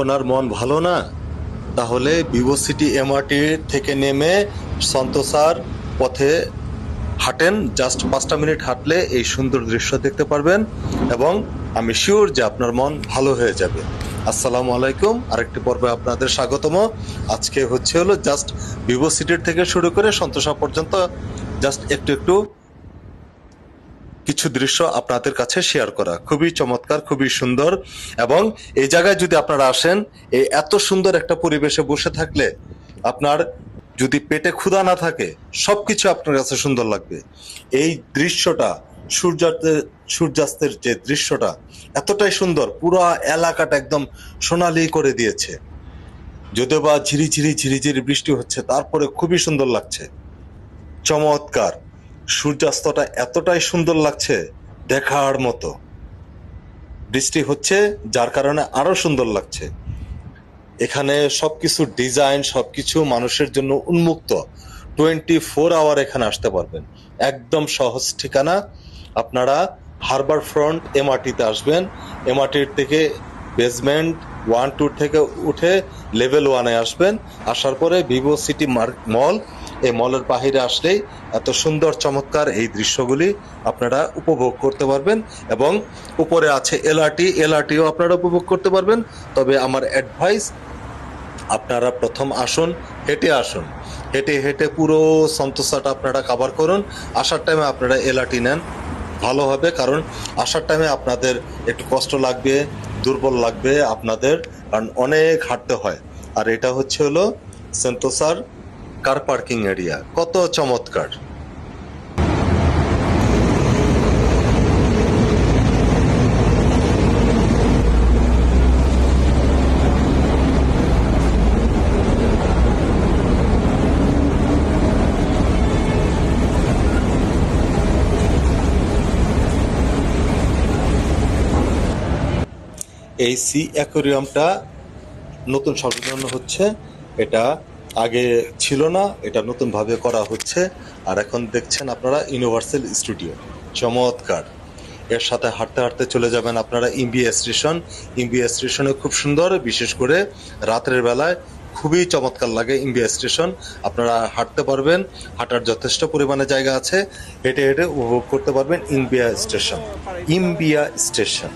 আপনার মন ভালো না? তাহলে ভিভো সিটি এমআরটি থেকে নেমে সন্তোষার পথে হাঁটেন। জাস্ট পাঁচটা মিনিট হাঁটলে এই সুন্দর দৃশ্য দেখতে পারবেন এবং আমি শিওর যে আপনার মন ভালো হয়ে যাবে। আসসালামু আলাইকুম। আরেকটি পর্বে আপনাদের স্বাগতম। আজকে হচ্ছে হলো জাস্ট ভিভো সিটির থেকে শুরু করে সন্তোষা পর্যন্ত জাস্ট একটু একটু কিছু দৃশ্য আপনাদের কাছে শেয়ার করা। খুবই চমৎকার, খুবই সুন্দর এবং এই জায়গায় যদি আপনারা আসেন, এই এত সুন্দর একটা পরিবেশে বসে থাকলে আপনার যদি পেটে ক্ষুধা না থাকে, সবকিছু আপনার কাছে সুন্দর লাগবে। এই দৃশ্যটা, সূর্যাস্তের সূর্যাস্তের যে দৃশ্যটা, এতটাই সুন্দর, পুরো এলাকাটা একদম সোনালি করে দিয়েছে। যদিও বা ঝিরিঝিরি ঝিরিঝিরি বৃষ্টি হচ্ছে, তারপরে খুবই সুন্দর লাগছে। চমৎকার। সূর্যাস্তটা এতটাই সুন্দর লাগছে দেখার মতো। বৃষ্টি হচ্ছে, যার কারণে আরও সুন্দর লাগছে। এখানে সবকিছু ডিজাইন, সবকিছু মানুষের জন্য উন্মুক্ত। টোয়েন্টি ফোর আওয়ার এখানে আসতে পারবেন। একদম সহজ ঠিকানা। আপনারা হারবার ফ্রন্ট এমআরটিতে আসবেন। এমআরটির থেকে বেসমেন্ট ওয়ান টু থেকে উঠে লেভেল ওয়ানে আসবেন। আসার পরে ভিভো সিটি মল এই মলের বাহিরে আসলেই এত সুন্দর, চমৎকার এই দৃশ্যগুলি আপনারা উপভোগ করতে পারবেন এবং উপরে আছে এলআরটি এলআরটিও আপনারা উপভোগ করতে পারবেন। তবে আমার অ্যাডভাইস আপনারা প্রথম আসুন, হেঁটে আসুন। হেঁটে হেঁটে পুরো সন্তোষাটা আপনারা কাভার করুন। আসার টাইমে আপনারা এলআরটি নেন। ভালো হবে, কারণ আসার টাইমে আপনাদের একটু কষ্ট লাগবে, দুর্বল লাগবে আপনাদের, কারণ অনেক হাঁটতে হয়। আর এটা হচ্ছে হলো সেন্টোসার কার পার্কিং এরিয়া? কত চমৎকার। এই সি অ্যাকোরিয়ামটা নতুন সংশোধন হচ্ছে। এটা আগে ছিল না, এটা নতুনভাবে করা হচ্ছে। আর এখন দেখছেন আপনারা ইউনিভার্সাল স্টুডিও চমৎকার। এর সাথে হাঁটতে হাঁটতে চলে যাবেন আপনারা ইম্বিয়া স্টেশন ইম্বিয়া স্টেশনে খুব সুন্দর, বিশেষ করে রাতের বেলায় খুবই চমৎকার লাগে ইম্বিয়া স্টেশন আপনারা হাঁটতে পারবেন, হাঁটার যথেষ্ট পরিমাণে জায়গা আছে। হেঁটে হেঁটে উপভোগ করতে পারবেন ইম্বিয়া স্টেশন ইম্বিয়া স্টেশন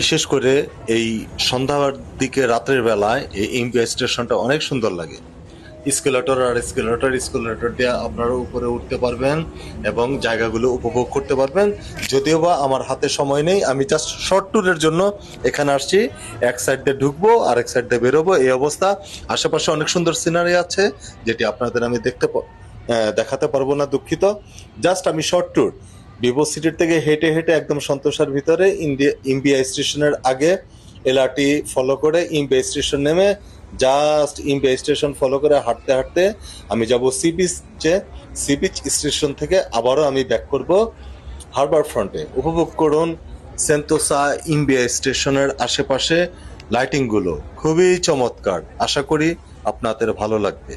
বিশেষ করে এই সন্ধ্যার দিকে রাতের বেলায় এই ইম্পিয়া স্টেশনটা অনেক সুন্দর লাগে। স্কেলেটর আর স্কেলেটর স্কেলেটর দিয়ে আপনারা উপরে উঠতে পারবেন এবং জায়গাগুলো উপভোগ করতে পারবেন। যদিও বা আমার হাতে সময় নেই, আমি জাস্ট শর্ট ট্যুরের জন্য এখানে আসছি। এক সাইড দিয়ে ঢুকবো আর এক সাইড দিয়ে বেরোবো, এই অবস্থা। আশেপাশে অনেক সুন্দর সিনারি আছে, যেটি আপনাদের আমি দেখতে দেখাতে পারব না দুঃখিত। জাস্ট আমি শর্ট ট্যুর ভিভো সিটির থেকে হেঁটে হেঁটে একদম সন্তোষার ভিতরে ইন্ডিয়া ইম্বিয়া স্টেশনের আগে এলআরটি ফলো করে ইম্বিয়া স্টেশন নেমে জাস্ট ইম্বিয়া স্টেশন ফলো করে হাঁটতে হাঁটতে আমি যাব সি বিচে সি বিচ স্টেশন থেকে আবারও আমি ব্যাক করব হারবার ফ্রন্টে উপভোগ করুন সেন্টোসা ইম্বিয়া স্টেশনের আশেপাশে লাইটিংগুলো খুবই চমৎকার। আশা করি আপনাদের ভালো লাগবে।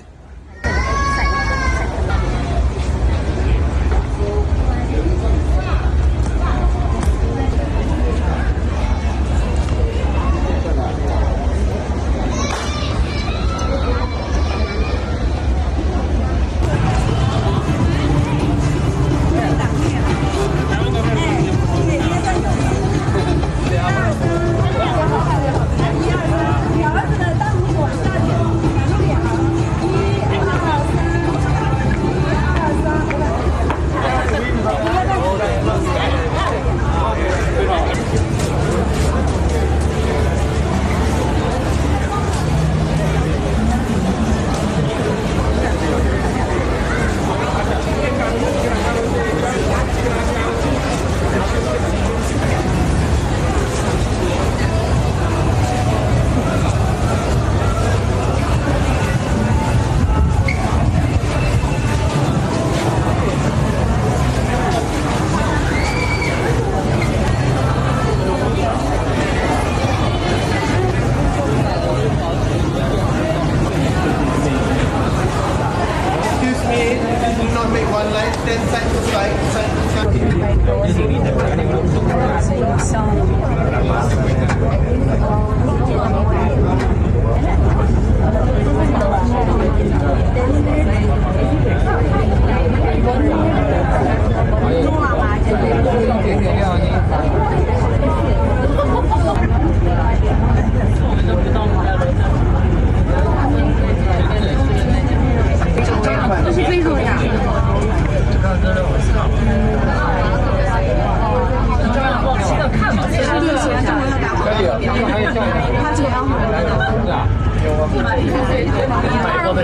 são 不止一个对象一个